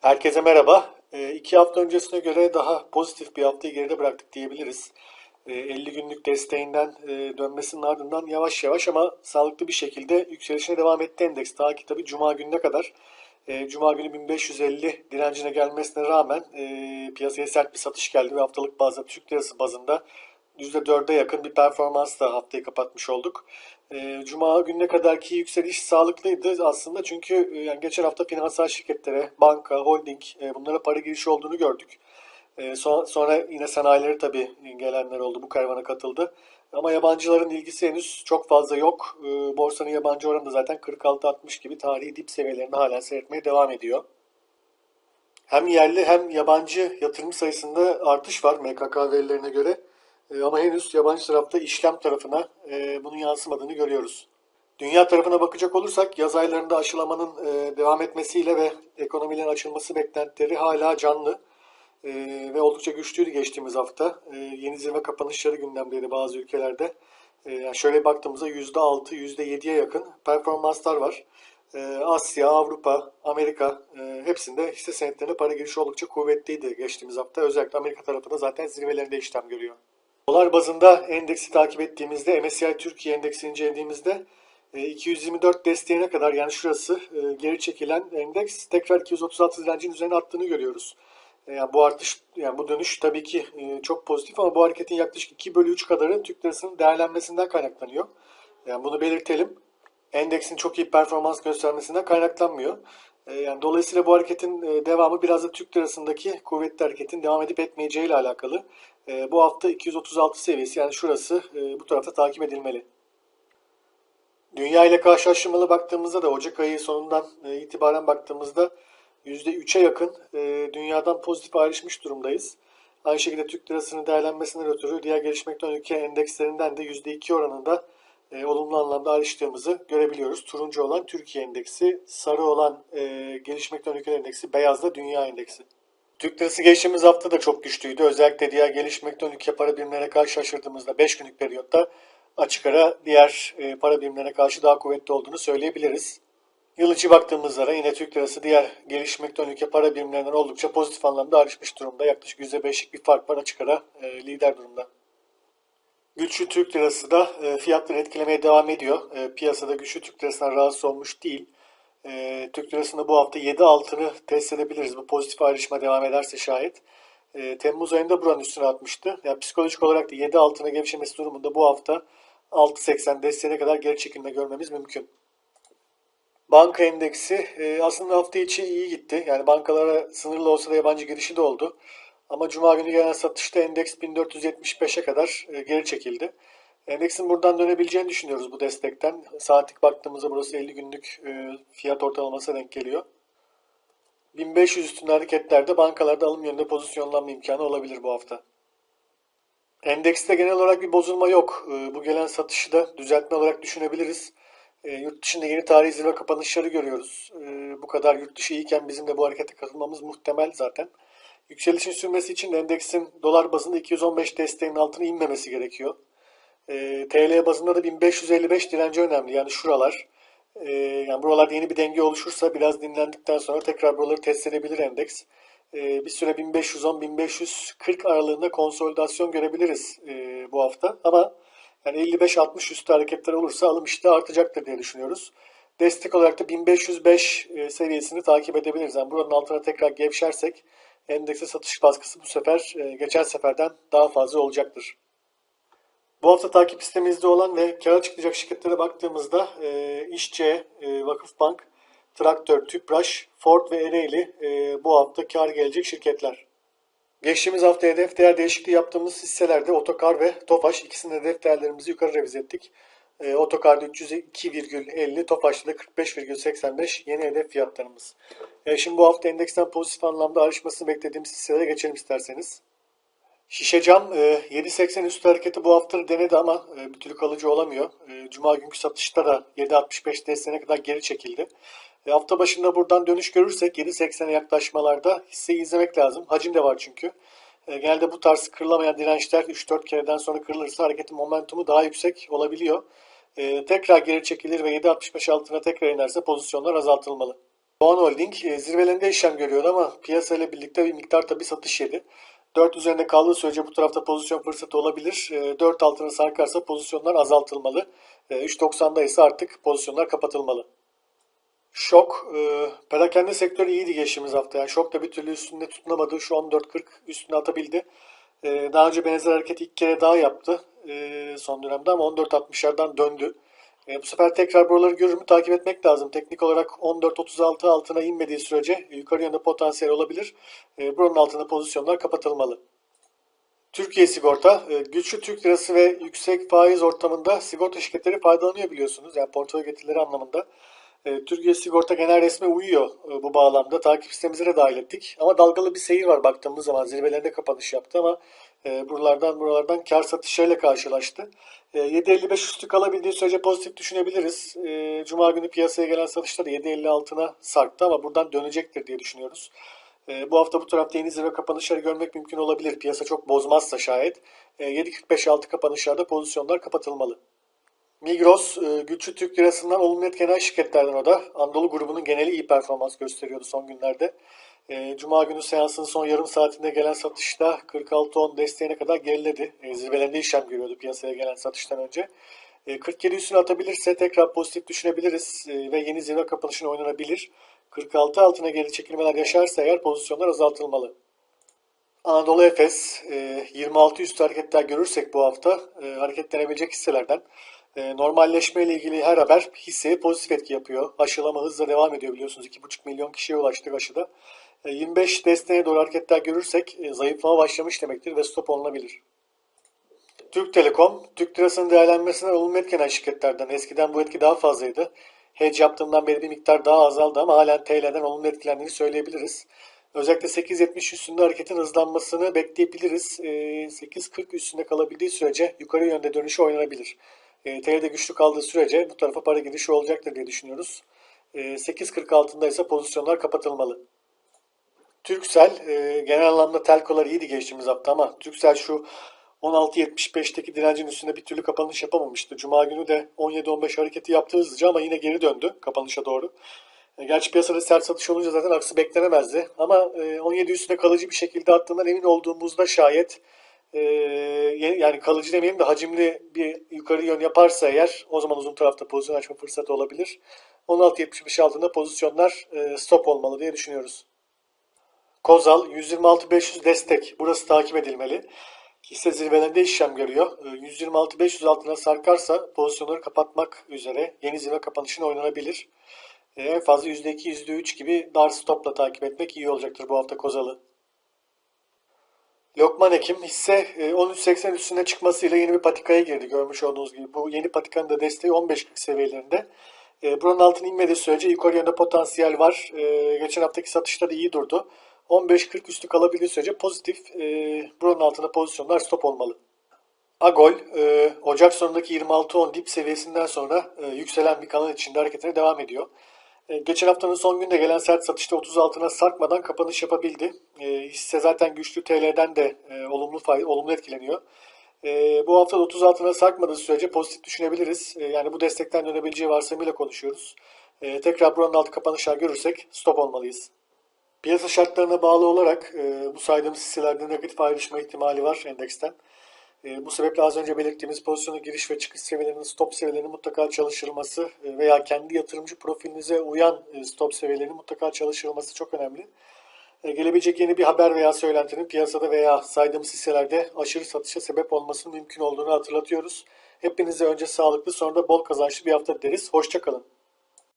Herkese merhaba. E, iki hafta öncesine göre daha pozitif bir haftayı geride bıraktık diyebiliriz. E, 50 günlük desteğinden e, dönmesinin ardından yavaş yavaş ama sağlıklı bir şekilde yükselişine devam etti endeks. Ta ki tabii Cuma gününe kadar. E, Cuma günü 1550 direncine gelmesine rağmen e, piyasaya sert bir satış geldi ve haftalık bazda Türk lirası bazında %4'e yakın bir performansla haftayı kapatmış olduk. E, Cuma gününe kadarki yükseliş sağlıklıydı aslında çünkü e, yani geçen hafta finansal şirketlere, banka, holding e, bunlara para girişi olduğunu gördük. E, son- sonra yine sanayileri tabii gelenler oldu, bu karavana katıldı. Ama yabancıların ilgisi henüz çok fazla yok. Borsanın yabancı oranı da zaten 46-60 gibi tarihi dip seviyelerinde hala seyretmeye devam ediyor. Hem yerli hem yabancı yatırım sayısında artış var MKK verilerine göre. E, Ama henüz yabancı tarafta işlem tarafına e, bunun yansımadığını görüyoruz. Dünya tarafına bakacak olursak yaz aylarında aşılamanın e, devam etmesiyle ve ekonomilerin açılması beklentileri hala canlı. Ve oldukça güçlüydü geçtiğimiz hafta. Yeni zirve kapanışları gündemdeydi bazı ülkelerde. Yani şöyle baktığımızda %6, %7'ye yakın performanslar var. Asya, Avrupa, Amerika hepsinde hisse senetlerine para girişi oldukça kuvvetliydi geçtiğimiz hafta. Özellikle Amerika tarafında zaten zirvelerinde işlem görüyor. Dolar bazında endeksi takip ettiğimizde MSCI Türkiye endeksini incelediğimizde e, 224 desteğine kadar yani şurası e, geri çekilen endeks tekrar 236 direncin üzerine attığını görüyoruz. E, Yani bu artış, yani bu dönüş tabii ki e, çok pozitif ama bu hareketin yaklaşık 2 bölü 3 kadarı Türk lirasının değerlenmesinden kaynaklanıyor. Yani bunu belirtelim. Endeksin çok iyi performans göstermesinden kaynaklanmıyor. E, Yani dolayısıyla bu hareketin e, devamı biraz da Türk lirasındaki kuvvetli hareketin devam edip etmeyeceği ile alakalı. E, Bu hafta 236 seviyesi yani şurası e, bu tarafta takip edilmeli. Dünya ile karşılaştırmalı baktığımızda da Ocak ayı sonundan e, itibaren baktığımızda %3'e yakın e, dünyadan pozitif ayrışmış durumdayız. Aynı şekilde Türk lirasının değerlenmesinden ötürü diğer gelişmekte olan ülke endekslerinden de %2 oranında olumlu anlamda ayrıştığımızı görebiliyoruz. Turuncu olan Türkiye endeksi, sarı olan e, gelişmekte olan ülkeler endeksi, beyaz da dünya endeksi. Türk lirası geçtiğimiz hafta da çok güçlüydü. Özellikle diğer gelişmekte ülke para birimlerine karşı şaşırdığımızda 5 günlük periyotta açık ara diğer e, para birimlerine karşı daha kuvvetli olduğunu söyleyebiliriz. Yıl içi baktığımızda yine Türk lirası diğer gelişmekte ülke para birimlerinden oldukça pozitif anlamda ayrışmış durumda. Yaklaşık %5'lik bir fark var açık ara e, lider durumda. Güçlü Türk lirası da e, fiyatları etkilemeye devam ediyor. Piyasada güçlü Türk lirasından rahatsız olmuş değil. E, Türk lirasında bu hafta 7 altını test edebiliriz. Bu pozitif ayrışma devam ederse şayet. E, Temmuz ayında buranın üstüne atmıştı. Yani psikolojik olarak da 7 altına gevşemesi durumunda bu hafta 6.80 desteğine kadar geri çekilme görmemiz mümkün. Banka endeksi e, aslında hafta içi iyi gitti. Yani bankalara sınırlı olsa da yabancı girişi de oldu. Ama Cuma günü gelen satışta endeks 1475'e kadar e, geri çekildi. Endeksin buradan dönebileceğini düşünüyoruz bu destekten. Saatlik baktığımızda burası 50 günlük e, fiyat ortalamasına denk geliyor. 1500 üstünde hareketlerde bankalarda alım yönünde pozisyonlanma imkanı olabilir bu hafta. Endekste genel olarak bir bozulma yok. E, Bu gelen satışı da düzeltme olarak düşünebiliriz. E, Yurt dışında yeni tarihi zirve kapanışları görüyoruz. Bu kadar yurt dışı iyiyken bizim de bu harekete katılmamız muhtemel zaten. Yükselişin sürmesi için de endeksin dolar bazında 215 desteğinin altına inmemesi gerekiyor. E, TL bazında da 1555 direnci önemli. Yani şuralar. E, yani buralarda yeni bir denge oluşursa biraz dinlendikten sonra tekrar buraları test edebilir endeks. E, bir süre 1510-1540 aralığında konsolidasyon görebiliriz e, bu hafta. Ama yani 55-60 üstü hareketler olursa alım işte artacaktır diye düşünüyoruz. Destek olarak da 1505 e, seviyesini takip edebiliriz. Yani buranın altına tekrar gevşersek endekse satış baskısı bu sefer e, geçen seferden daha fazla olacaktır. Bu hafta takip listemizde olan ve kâra çıkacak şirketlere baktığımızda e, İşçe, e, Vakıfbank, Traktör, Tüpraş, Ford ve Ereğli e, bu hafta kar gelecek şirketler. Geçtiğimiz hafta hedef değer değişikliği yaptığımız hisselerde Otokar ve Tofaş ikisinin hedef değerlerimizi yukarı revize ettik. E, Otokar'da 302,50, Tofaş'ta da 45,85 yeni hedef fiyatlarımız. E, şimdi bu hafta endeksten pozitif anlamda ayrışmasını beklediğimiz hisselere geçelim isterseniz. Şişe cam e, 7.80 üstü hareketi bu hafta denedi ama e, bir türlü kalıcı olamıyor. E, Cuma günkü satışta da 7.65 desteğine kadar geri çekildi. E, hafta başında buradan dönüş görürsek 7.80'e yaklaşmalarda hisseyi izlemek lazım. Hacim de var çünkü. E, genelde bu tarz kırılamayan dirençler 3-4 kereden sonra kırılırsa hareketin momentumu daha yüksek olabiliyor. E, tekrar geri çekilir ve 7.65 altına tekrar inerse pozisyonlar azaltılmalı. Doğan Holding e, zirvelerinde işlem görüyordu ama piyasa ile birlikte bir miktar tabii satış yedi. 4 üzerinde kaldığı sürece bu tarafta pozisyon fırsatı olabilir. E, 4 altına sarkarsa pozisyonlar azaltılmalı. E, 3.90'da ise artık pozisyonlar kapatılmalı. Şok, e, perakende sektörü iyiydi geçtiğimiz hafta. Yani şok da bir türlü üstünde tutunamadı. Şu 14.40 üstüne atabildi. E, daha önce benzer hareket ilk kere daha yaptı e, son dönemde ama 14.60'lardan döndü. E, bu sefer tekrar buraları görür mü takip etmek lazım. Teknik olarak 14.36 altına inmediği sürece yukarı yönde potansiyel olabilir. E, buranın altında pozisyonlar kapatılmalı. Türkiye sigorta, e, güçlü Türk lirası ve yüksek faiz ortamında sigorta şirketleri faydalanıyor biliyorsunuz. Yani portföy getirileri anlamında. E, Türkiye Sigorta Genel Resme uyuyor e, bu bağlamda. Takip sistemimize de dahil ettik. Ama dalgalı bir seyir var baktığımız zaman. Zirvelerinde kapanış yaptı ama e, buralardan buralardan kar satışlarıyla karşılaştı. E, 7.55 üstü kalabildiği sürece pozitif düşünebiliriz. E, Cuma günü piyasaya gelen satışta da 7.50 altına sarktı ama buradan dönecektir diye düşünüyoruz. E, bu hafta bu tarafta yeni zirve kapanışları görmek mümkün olabilir. Piyasa çok bozmazsa şayet. E, 7.45 altı kapanışlarda pozisyonlar kapatılmalı. Migros, e, güçlü Türk lirasından olumlu etkilenen şirketlerden o da. Anadolu grubunun geneli iyi performans gösteriyordu son günlerde. E, Cuma günü seansın son yarım saatinde gelen satışta 46.10 desteğine kadar geriledi. E, zirvelerinde işlem görüyordu piyasaya gelen satıştan önce. 47 üstüne atabilirse tekrar pozitif düşünebiliriz ve yeni zirve kapanışına oynanabilir. 46 altına geri çekilmeler yaşarsa eğer pozisyonlar azaltılmalı. Anadolu Efes 26 üstü hareketler görürsek bu hafta hareketlenebilecek hisselerden. E, normalleşme ile ilgili her haber hisseye pozitif etki yapıyor. Aşılama hızla devam ediyor biliyorsunuz. 2,5 milyon kişiye ulaştık aşıda. 25 e, desteğine doğru hareketler görürsek e, zayıflama başlamış demektir ve stop olunabilir. Türk Telekom, Türk lirasının değerlenmesine olumlu etkilenen şirketlerden. Eskiden bu etki daha fazlaydı. Hedge yaptığımdan beri bir miktar daha azaldı ama halen TL'den olumlu etkilendiğini söyleyebiliriz. Özellikle 8.70 üstünde hareketin hızlanmasını bekleyebiliriz. 8.40 üstünde kalabildiği sürece yukarı yönde dönüşü oynanabilir. E, TL'de güçlü kaldığı sürece bu tarafa para girişi olacaktır diye düşünüyoruz. E, 8.40 altında ise pozisyonlar kapatılmalı. Türksel e, genel anlamda telkolar iyiydi geçtiğimiz hafta ama Türksel şu 16.75'teki direncin üstünde bir türlü kapanış yapamamıştı. Cuma günü de 17-15 hareketi yaptı hızlıca ama yine geri döndü kapanışa doğru. E, gerçi piyasada sert satış olunca zaten aksi beklenemezdi. Ama e, 17 üstüne kalıcı bir şekilde attığından emin olduğumuzda şayet e, yani kalıcı demeyelim de hacimli bir yukarı yön yaparsa eğer o zaman uzun tarafta pozisyon açma fırsatı olabilir. 16.75 altında pozisyonlar e, stop olmalı diye düşünüyoruz. Kozal 126.500 destek. Burası takip edilmeli. Hisse zirvelerinde işlem görüyor. 126.500 altına sarkarsa pozisyonları kapatmak üzere yeni zirve kapanışına oynanabilir. En fazla %2, %3 gibi dar stopla takip etmek iyi olacaktır bu hafta Kozal'ı. Lokman Ekim hisse 13.80 e, üstüne çıkmasıyla yeni bir patikaya girdi görmüş olduğunuz gibi. Bu yeni patikanın da desteği 15.40 seviyelerinde. E, buranın altına inmediği sürece yukarı potansiyel var. E, geçen haftaki satışta da iyi durdu. 15.40 üstü kalabildiği sürece pozitif. Buranın altında pozisyonlar stop olmalı. Agol, Ocak sonundaki 26.10 dip seviyesinden sonra yükselen bir kanal içinde hareketine devam ediyor. E, geçen haftanın son günde gelen sert satışta 30 altına sarkmadan kapanış yapabildi. E, hisse zaten güçlü TL'den de e, olumlu fay, olumlu etkileniyor. Bu hafta 30 altına sarkmadığı sürece pozitif düşünebiliriz. Yani bu destekten dönebileceği varsayımıyla konuşuyoruz. Tekrar buranın altı kapanışlar görürsek stop olmalıyız. Piyasa şartlarına bağlı olarak bu saydığımız hisselerde negatif ayrışma ihtimali var endeksten. E, bu sebeple az önce belirttiğimiz pozisyonu giriş ve çıkış seviyelerinin stop seviyelerinin mutlaka çalıştırılması e, veya kendi yatırımcı profilinize uyan e, stop seviyelerinin mutlaka çalıştırılması çok önemli. E, gelebilecek yeni bir haber veya söylentinin piyasada veya saydığımız hisselerde aşırı satışa sebep olmasının mümkün olduğunu hatırlatıyoruz. Hepinize önce sağlıklı sonra da bol kazançlı bir hafta dileriz. Hoşçakalın.